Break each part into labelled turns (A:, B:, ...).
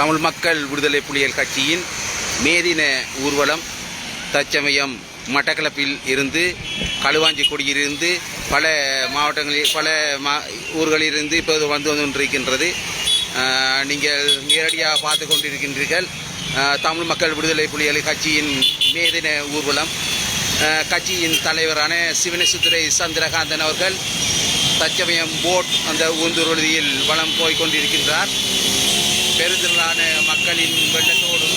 A: தமிழ் மக்கள் விடுதலை புலிகள் கட்சியின் மேதின ஊர்வலம் தற்சமயம் மட்டக்களப்பில் இருந்து களுவாஞ்சிக்குடியிலிருந்து பல மாவட்டங்களில் பல மா ஊர்களிலிருந்து இப்போது வந்து கொண்டிருக்கின்றது. நீங்கள் நேரடியாக பார்த்து கொண்டிருக்கின்றீர்கள். தமிழ் மக்கள் விடுதலை புலிகள் கட்சியின் மேதின ஊர்வலம். கட்சியின் தலைவரான சிவனசுத்துறை சந்திரகாந்தன் அவர்கள் தற்சமயம் போட் அந்த ஊந்துருளியில் வளம் போய் கொண்டிருக்கின்றார். பெருந்திரளான மக்களின் வெள்ளத்தோடும்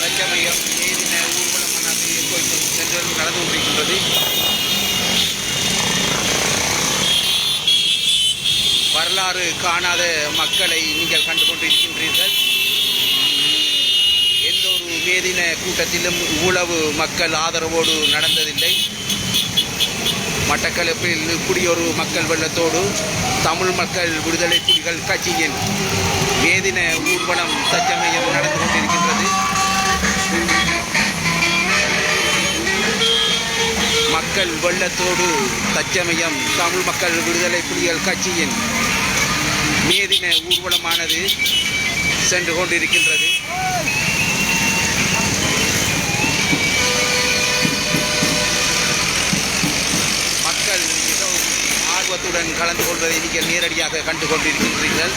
A: லட்சமயம் ஏறின ஊர்வலமானது போய் சென்று நடந்து கொண்டிருக்கின்றது. வரலாறு காணாத மக்களை நீங்கள் கண்டு கொண்டிருக்கின்றீர்கள். எந்த ஒரு மேதின கூட்டத்திலும் இவ்வளவு மக்கள் ஆதரவோடு நடந்ததில்லை. மட்டக்களப்பில் இப்படி மக்கள் வெள்ளத்தோடு தமிழ் மக்கள் விடுதலை புலிகள் கட்சியின் வேதின ஊர்வலம் தச்சமயம் நடந்து கொண்டிருக்கின்றது. மக்கள் வெள்ளத்தோடு தச்சமயம் தமிழ் மக்கள் விடுதலை புலிகள் கட்சியின் மேதின ஊர்வலமானது சென்று கொண்டிருக்கின்றது. ஆர்வத்துடன் கலந்து கொள்வதை நீங்கள் நேரடியாக கண்டு கொண்டிருக்கின்றீர்கள்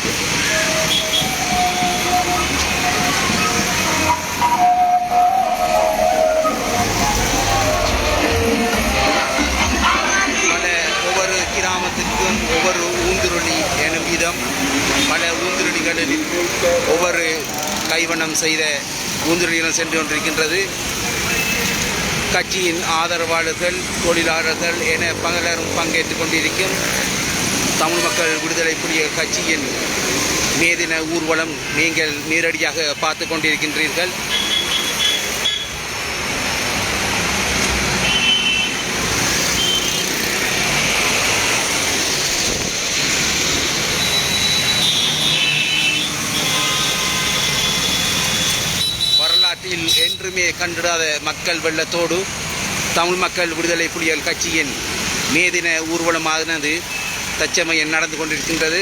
A: பல ஒவ்வொரு கிராமத்திற்கும் ஒவ்வொரு ஊந்துருளி எனும் விதம் பல ஊந்துருளிகளில் ஒவ்வொரு கைவண்ணம் செய்த ஊந்துருளிகளும் சென்று கொண்டிருக்கின்றது. கட்சியின் ஆதரவாளர்கள் தொழிலாளர்கள் என பலரும் பங்கேற்றுக் கொண்டிருக்கும் தமிழ் மக்கள் விடுதலை புலிய கட்சியின் மேதின ஊர்வலம் நீங்கள் நேரடியாக பார்த்து கொண்டிருக்கின்றீர்கள். வரலாற்றில் கண்டிடாத மக்கள் வெள்ளத்தோடு தமிழ் மக்கள் விடுதலை புலிகள் கட்சியின் மேதின ஊர்வலமானது தச்சமயம் நடந்து கொண்டிருக்கின்றது.